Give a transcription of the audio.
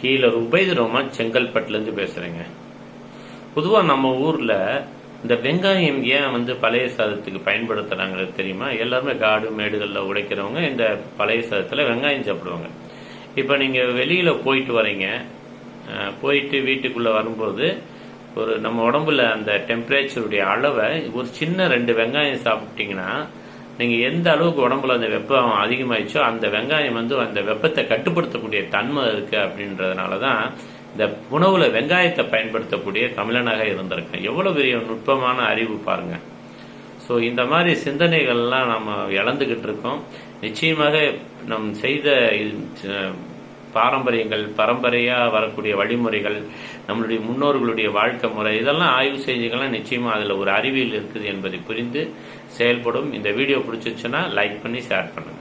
Healer Ubaid ரோமான் செங்கல்பட்டுலேருந்து பேசுகிறேங்க பொதுவாக நம்ம ஊரில் இந்த வெங்காயம் ஏன் வந்து பழைய சாதத்துக்கு பயன்படுத்துகிறாங்கிறது தெரியுமா? எல்லாருமே காடு மேடுகளில் உடைக்கிறவங்க இந்த பழைய சாதத்தில் வெங்காயம் சாப்பிடுவாங்க. இப்போ நீங்கள் வெளியில் போயிட்டு வரீங்க. போயிட்டு வீட்டுக்குள்ளே வரும்போது ஒரு நம்ம உடம்புல அந்த டெம்பரேச்சருடைய அளவை ஒரு சின்ன ரெண்டு வெங்காயம் சாப்பிட்டீங்கன்னா நீங்கள் எந்த அளவுக்கு உடம்புல அந்த வெப்பம் அதிகமாயிடுச்சோ அந்த வெங்காயம் வந்து அந்த வெப்பத்தை கட்டுப்படுத்தக்கூடிய தன்மை இருக்குது அப்படின்றதுனால தான் இந்த உணவில் வெங்காயத்தை பயன்படுத்தக்கூடிய தமிழனாக இருந்திருக்கேன். எவ்வளோ பெரிய நுட்பமான அறிவு பாருங்கள் ஸோ இந்த மாதிரி சிந்தனைகள்லாம் நம்ம இழந்துக்கிட்டு இருக்கோம். நிச்சயமாக நம் செய்த பாரம்பரியங்கள் பரம்பரையாக வரக்கூடிய வழிமுறைகள் நம்மளுடைய முன்னோர்களுடைய வாழ்க்கை முறை இதெல்லாம் ஆய்வு செஞ்சீங்கன்னா நிச்சயமாக அதில் ஒரு அறிவியல் இருக்குது என்பதை புரிந்து செயல்படும். இந்த வீடியோ பிடிச்சிருச்சுன்னா லைக் பண்ணி ஷேர் பண்ணுங்கள்